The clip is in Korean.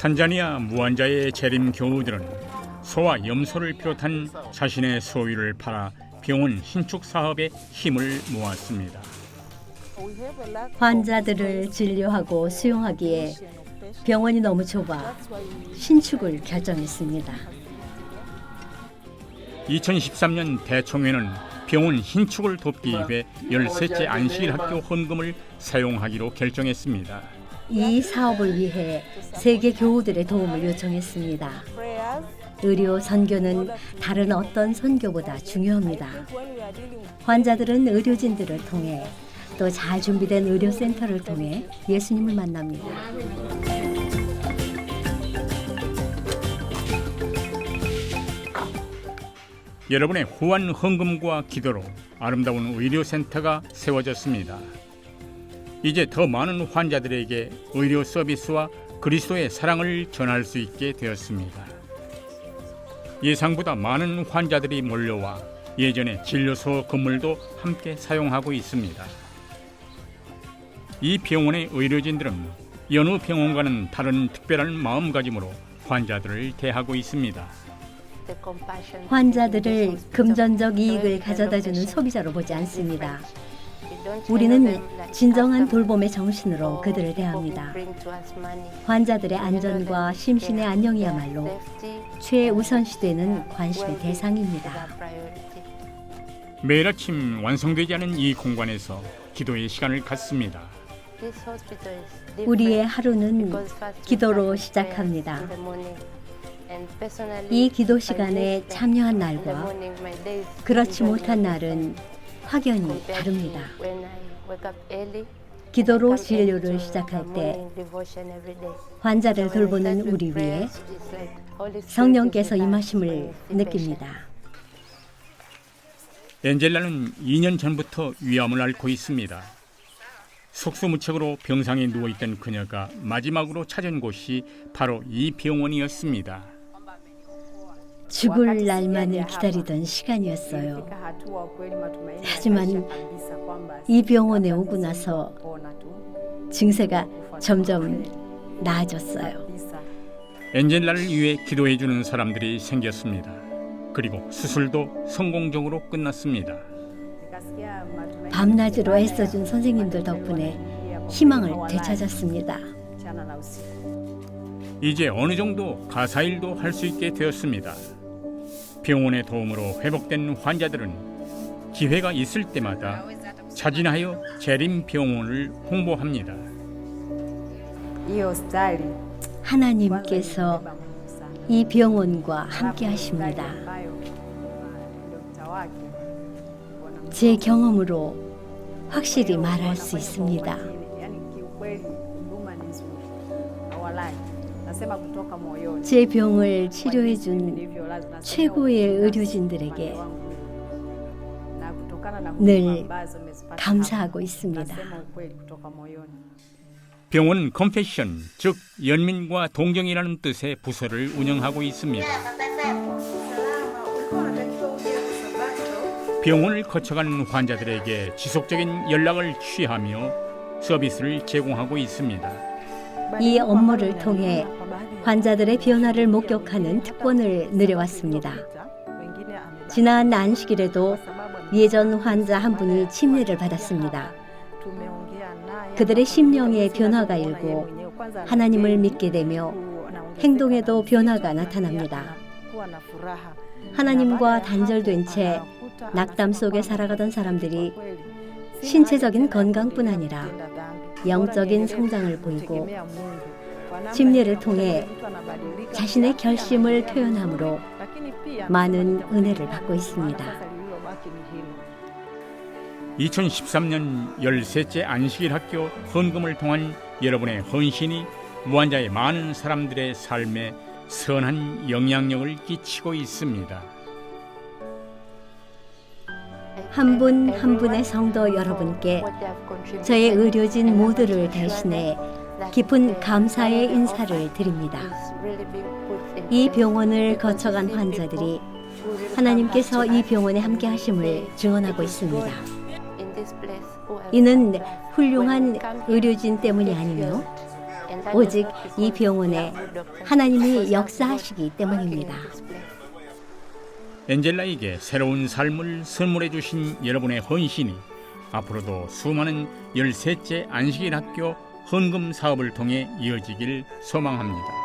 탄자니아 무환자의 재림 교우들은 소와 염소를 비롯한 자신의 소유를 팔아 병원 신축 사업에 힘을 모았습니다. 환자들을 진료하고 수용하기에 병원이 너무 좁아 신축을 결정했습니다. 2013년 대총회는 병원 신축을 돕기 위해 13째 안식일 학교 헌금을 사용하기로 결정했습니다. 이 사업을 위해 세계 교우들의 도움을 요청했습니다. 의료 선교는 다른 어떤 선교보다 중요합니다. 환자들은 의료진들을 통해 또 잘 준비된 의료센터를 통해 예수님을 만납니다. 여러분의 후한 헌금과 기도로 아름다운 의료센터가 세워졌습니다. 이제 더 많은 환자들에게 의료 서비스와 그리스도의 사랑을 전할 수 있게 되었습니다. 예상보다 많은 환자들이 몰려와 예전의 진료소 건물도 함께 사용하고 있습니다. 이 병원의 의료진들은 여느 병원과는 다른 특별한 마음가짐으로 환자들을 대하고 있습니다. 환자들을 금전적 이익을 가져다주는 소비자로 보지 않습니다. 우리는 진정한 돌봄의 정신으로 그들을 대합니다. 환자들의 안전과 심신의 안녕이야말로 최우선시되는 관심의 대상입니다. 매일 아침 완성되지 않은 이 공간에서 기도의 시간을 갖습니다. 우리의 하루는 기도로 시작합니다. 이 기도 시간에 참여한 날과 그렇지 못한 날은 확연히 다릅니다. 기도로 진료를 시작할 때 환자를 돌보는 우리 위에 성령께서 임하심을 느낍니다. 엔젤라는 2년 전부터 위암을 앓고 있습니다. 속수무책으로 병상에 누워 있던 그녀가 마지막으로 찾은 곳이 바로 이 병원이었습니다. 죽을 날만을 기다리던 시간이었어요. 하지만 이 병원에 오고 나서 증세가 점점 나아졌어요. 엔젤라를 위해 기도해 주는 사람들이 생겼습니다. 그리고 수술도 성공적으로 끝났습니다. 밤낮으로 애써준 선생님들 덕분에 희망을 되찾았습니다. 이제 어느 정도 가사일도 할 수 있게 되었습니다. 병원의 도움으로 회복된 환자들은 기회가 있을 때마다 자진하여 재림 병원을 홍보합니다. 하나님께서 이 병원과 함께 하십니다. 제 경험으로 확실히 말할 수 있습니다. 제 병을 치료해 준 최고의 의료진들에게 늘 감사하고 있습니다. 병원 컴패션, 즉 연민과 동정이라는 뜻의 부서를 운영하고 있습니다. 병원을 거쳐가는 환자들에게 지속적인 연락을 취하며 서비스를 제공하고 있습니다. 이 업무를 통해 환자들의 변화를 목격하는 특권을 누려왔습니다. 지난 안식일에도 예전 환자 한 분이 침례를 받았습니다. 그들의 심령의 변화가 일고 하나님을 믿게 되며 행동에도 변화가 나타납니다. 하나님과 단절된 채 낙담 속에 살아가던 사람들이 신체적인 건강뿐 아니라 영적인 성장을 보이고 침례를 통해 자신의 결심을 표현함으로 많은 은혜를 받고 있습니다. 2013년 13째 안식일 학교 헌금을 통한 여러분의 헌신이 무한자의 많은 사람들의 삶에 선한 영향력을 끼치고 있습니다. 한 분 한 분의 성도 여러분께 저의 의료진 모두를 대신해 깊은 감사의 인사를 드립니다. 이 병원을 거쳐간 환자들이 하나님께서 이 병원에 함께 하심을 증언하고 있습니다. 이는 훌륭한 의료진 때문이 아니며 오직 이 병원에 하나님이 역사하시기 때문입니다. 엔젤라에게 새로운 삶을 선물해 주신 여러분의 헌신이 앞으로도 수많은 열셋째 안식일 학교 헌금 사업을 통해 이어지길 소망합니다.